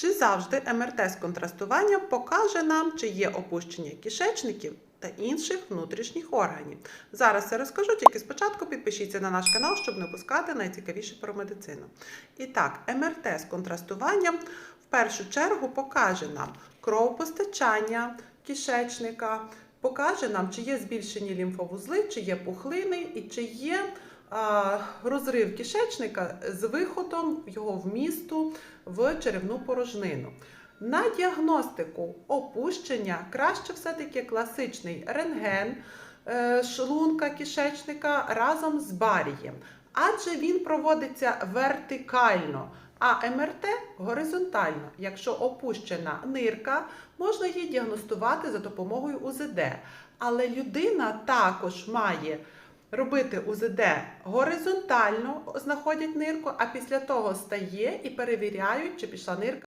Чи завжди МРТ з контрастуванням покаже нам, чи є опущення кишечників та інших внутрішніх органів? Зараз я розкажу, тільки спочатку підпишіться на наш канал, щоб не опускати найцікавіше про медицину. І так, МРТ з контрастуванням в першу чергу покаже нам кровопостачання кишечника, покаже нам, чи є збільшені лімфовузли, чи є пухлини і чи є розрив кишечника з виходом його вмісту в черевну порожнину. На діагностику опущення краще все-таки класичний рентген е, шлунка кишечника разом з барієм, адже він проводиться вертикально. А МРТ горизонтально. Якщо опущена нирка, можна її діагностувати за допомогою УЗД. Але людина також має робити УЗД горизонтально, знаходять нирку, а після того стає і перевіряють, чи пішла нирка.